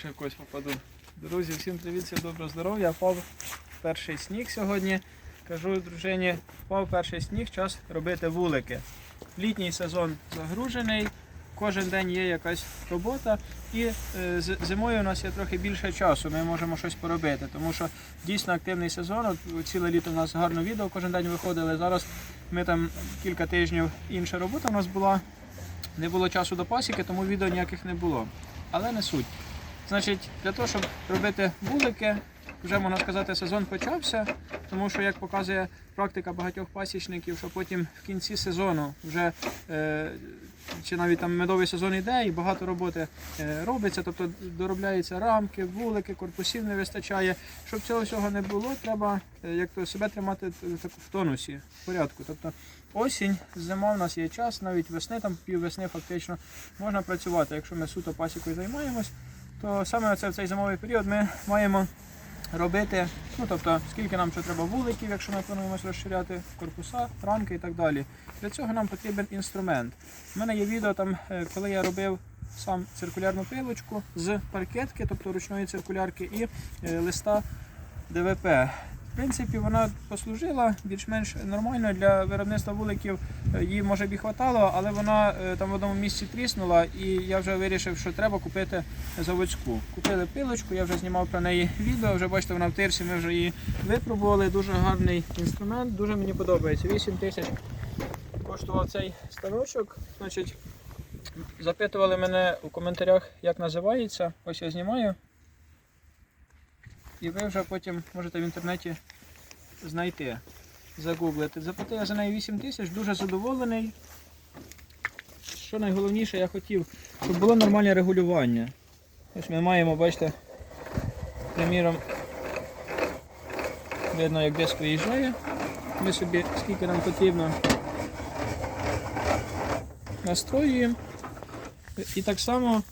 ще в когось попаду. Друзі, всім привіт, всім доброго здоров'я. Впав перший сніг сьогодні. Кажу дружині, впав перший сніг, час робити вулики. Літній сезон загружений, кожен день є якась робота, і е, зимою у нас є трохи більше часу. Ми можемо щось поробити, тому що дійсно активний сезон. От ціле літо у нас гарно відео кожен день виходили. Зараз ми там кілька тижнів інша робота у нас була. Не було часу до пасіки, тому відео ніяких не було. Але не суть. Значить, для того, щоб робити вулики, вже можна сказати, сезон почався, тому що, як показує практика багатьох пасічників, що потім в кінці сезону вже е, чи навіть там медовий сезон йде і багато роботи е, робиться, тобто доробляються рамки, вулики, корпусів не вистачає. Щоб цього всього не було, треба е, як то себе тримати в тонусі, в порядку. Тобто осінь, зима в нас є час, навіть весни, там піввесни фактично можна працювати. Якщо ми суто пасікою займаємось, то саме це в цей зимовий період ми маємо робити, ну тобто, скільки нам ще треба вуликів, якщо ми плануємося розширяти корпуса, рамки і так далі. Для цього нам потрібен інструмент. У мене є відео там, е, коли я робив сам циркулярну пилочку з паркетки, тобто ручної циркулярки, і е, листа ДВП. В принципі, вона послужила більш-менш нормально для виробництва вуликів. Її може б і хватало, але вона е, там в одному місці тріснула, і я вже вирішив, що треба купити заводську. Купили пилочку, я вже знімав про неї відео. Вже бачите, вона в тирсі. Ми вже її випробували. Дуже гарний інструмент, дуже мені подобається. 8 тисяч коштував цей станочок. Значить, запитували мене у коментарях, як називається. Ось я знімаю. І ви вже потім можете в інтернеті знайти, загуглити. Заплатив я за неї 8 тисяч, дуже задоволений. Що найголовніше, я хотів, щоб було нормальне регулювання. Ось ми маємо, бачите, приміром, видно, як диск виїжджає. Ми собі скільки нам потрібно настроюємо. І так само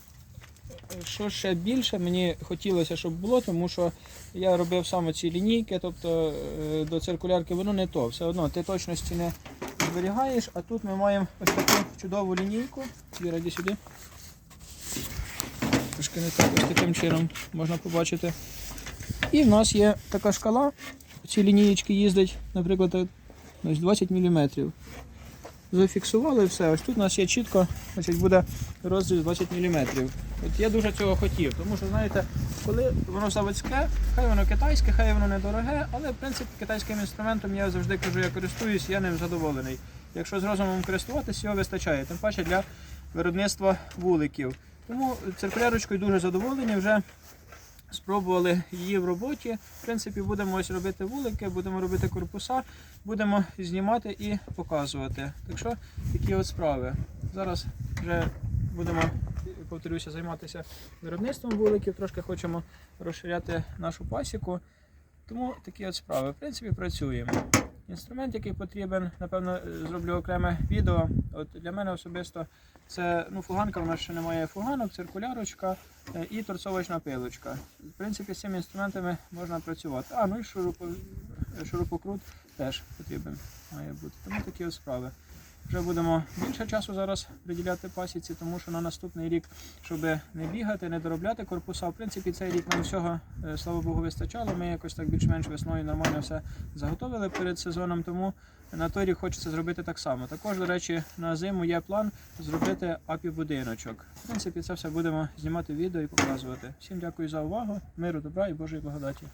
що ще більше мені хотілося, щоб було, тому що я робив саме ці лінійки, тобто е, до циркулярки воно не то. Все одно ти точності не зберігаєш, а тут ми маємо ось таку чудову лінійку. Віра, сюди. Трошки не так ось таким чином можна побачити. І в нас є така шкала. Ці лінієчки їздять, наприклад, ось 20 мм. Зафіксували все. Ось тут у нас є чітко, значить буде розріз 20 мм. От я дуже цього хотів, тому що, знаєте, коли воно заводське, хай воно китайське, хай воно недороге, але в принципі китайським інструментом я завжди кажу, я користуюсь, я ним задоволений. Якщо з розумом користуватися, його вистачає, тим паче для виробництва вуликів. Тому циркулярочкою дуже задоволені. Вже спробували її в роботі. В принципі, будемо ось робити вулики, будемо робити корпуса, будемо знімати і показувати. Так що такі от справи. Зараз вже будемо, повторюся, займатися виробництвом вуликів, трошки хочемо розширяти нашу пасіку. Тому такі от справи. В принципі, працюємо. Інструмент, який потрібен, напевно, е, зроблю окреме відео. От для мене особисто це ну, фуганка, в нас ще немає фуганок, циркулярочка е, і торцовочна пилочка. В принципі, з цими інструментами можна працювати. А, ну і шурупо, шурупокрут теж потрібен має бути. Тому такі справи. Вже будемо більше часу зараз приділяти пасіці, тому що на наступний рік, щоб не бігати, не доробляти корпуса. В принципі, цей рік нам всього, е, слава Богу, вистачало. Ми якось так більш-менш весною нормально все заготовили перед сезоном, тому на той рік хочеться зробити так само. Також, до речі, на зиму є план зробити апі-будиночок. В принципі, це все будемо знімати відео і показувати. Всім дякую за увагу, миру, добра і Божої благодаті.